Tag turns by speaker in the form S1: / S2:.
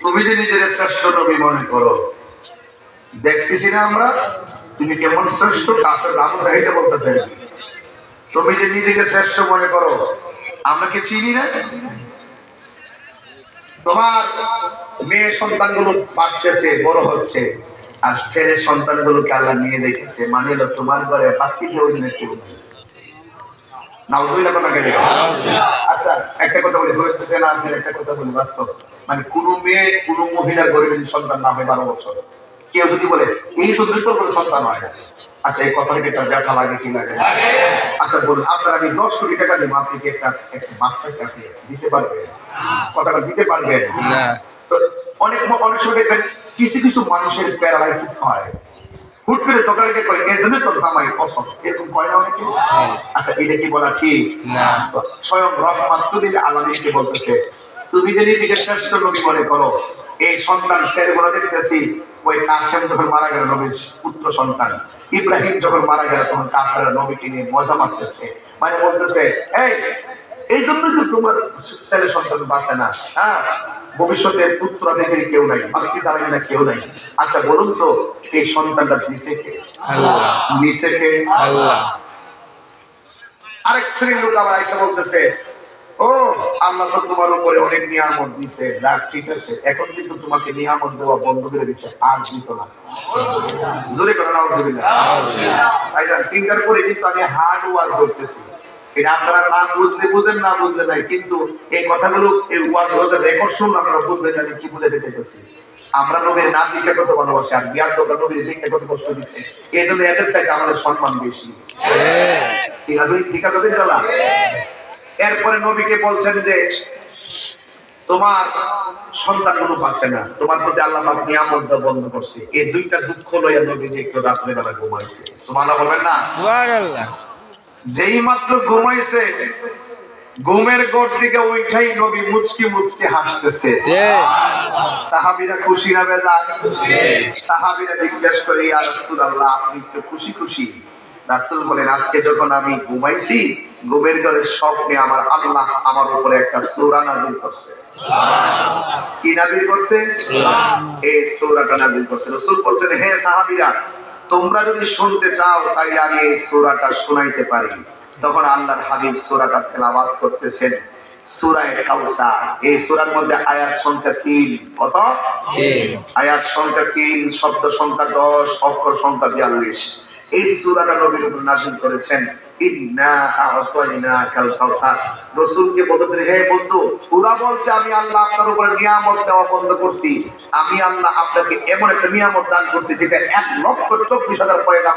S1: তুমি যে নিজের শ্রেষ্ঠ নবী মনে করো, দেখতেছি না আমরা, তুমি কেমন শ্রেষ্ঠ কাফের তুমি যে নিজেকে শ্রেষ্ঠ মনে করো চিনি না? তোমার মেয়ে সন্তানগুলো বাড়তেছে, বড় হচ্ছে, আর ছেলে সন্তানগুলোকে আল্লাহ নিয়ে দেখেছে মানে তোমার ঘরে বাতি কেউ নাউজুবিল্লাহ কোন গেলে আচ্ছা একটা কথা বলি ধরে না আছে একটা কথা বলি বাস্তব। মানে কোন মেয়ে কোন মহিলার ঘরে সন্তান না হয় বারো বছর কেউ যদি বলে এই সন্তান তো সন্তান হয় আচ্ছা এই কথাটা কি তার ব্যথা লাগে কি লাগে? আচ্ছা বলুন আপনার আমি দশ কোটি টাকা দিব আপনি কি একটা একটা বাচ্চাকে আপনি দিতে পারবেন? কথাটা দিতে পারবেন? অনেক অনেক সময় দেখবেন কিছু কিছু মানুষের প্যারালাইসিস হয়। হুট করে সকালে কয় এই জন্য তোর জামাই পছন্দ। এরকম কয় না অনেকে? আচ্ছা এটা কি বলা ঠিক?
S2: না।
S1: স্বয়ং আলমীকে বলতেছে তুমি যে নিজেকে শ্রেষ্ঠ নবী মনে করো এই সন্তান ছেলেগুলো দেখতেছি ওই কাসেম যখন মারা গেল নবীর পুত্র সন্তান ইব্রাহিম যখন মারা গেল তখন কাফেরা নবীকে নিয়ে মজা মারতেছে। মানে বলতেছে এই এই জন্যই তো তোমার ছেলে সন্তান বাঁচে না। হ্যাঁ? ভবিষ্যতে পুত্র দেখে কেউ নাই বাকি জানাই না কেউ নাই। আচ্ছা বলুন তো এই সন্তানটা নিচে কে? নিচে কে? আরেক শ্রেণির লোক আবার আইসা বলতেছে ও আল্লাহ তো তোমার উপরে অনেক নিয়ামত দিছে। যাক ঠিক আছে এখন কিন্তু তোমাকে নিয়ামত দেওয়া বন্ধ করে দিচ্ছে আর দিত না। জোরে করে তাই তিনটার পরে কিন্তু আমি হার্ড ওয়ার্ক করতেছি। এটা আপনারা না বুঝলে বুঝেন, না বুঝলে নাই। কিন্তু এই কথাগুলো, এই রেকর্ড শুনলে আপনারা বুঝবেন আমি কি বুঝাতে চাইতেছি আমরা নবীর নাম কত ভালোবাসি, আর বিয়ার নবীর কত কষ্ট দিচ্ছে। এই জন্য এদের চাইতে আমাদের সম্মান বেশি। ঠিক আছে ঠিক আছে দিনবেলা এরপরে নবীকে বলছেন যে, তোমার সন্তান কোনো পাচ্ছে না। তোমার প্রতি আল্লাহ পাক নিয়ামত বন্ধ করছে। এই দুইটা দুঃখ লইয়া নবী একটু রাত্রে বেলা ঘুমাইছে। সুবহানাল্লাহ বলবেন না?
S2: সুবহানাল্লাহ।
S1: যেই মাত্র ঘুমাইছে ঘুমের ঘর থেকে ওইটাই নবী মুচকি মুচকি হাসতেছে। সাহাবিরা খুশি না বেজা সাহাবিরা জিজ্ঞেস করে ইয়া রাসূলুল্লাহ আপনি একটু খুশি খুশি? রাসূল বলেন আজকে যখন আমি ঘুমাইছি ঘুমের ঘরের স্বপ্নে আমার আল্লাহ আমার উপরে একটা সূরা নাযিল করছে। কি নাযিল করছে? এই সূরাটা নাযিল করছে। রাসূল বলছেন হে সাহাবীরা তোমরা যদি শুনতে চাও তাইলে আমি এই সুরাটা শোনাইতে পারি। তখন আল্লাহর হাবিব সুরাটা তেলাবাদ করতেছেন। সুরায় কাউসা এই সুরার মধ্যে আয়াত সংখ্যা তিন। কত। আয়াত সংখ্যা তিন শব্দ সংখ্যা 10 অক্ষর সংখ্যা 42 এই সুরাটা নবীর উপর নাজিল করেছেন। বলেছেন হে বন্ধু, ওরা বলছে, আমি আল্লাহ আপনার উপরে নিয়ামত দেওয়া বন্ধ করছি। আমি আল্লাহ আপনাকে এমন একটা নিয়ামত দান করছি, যেটা এক লক্ষ চব্বিশ হাজার পয়গা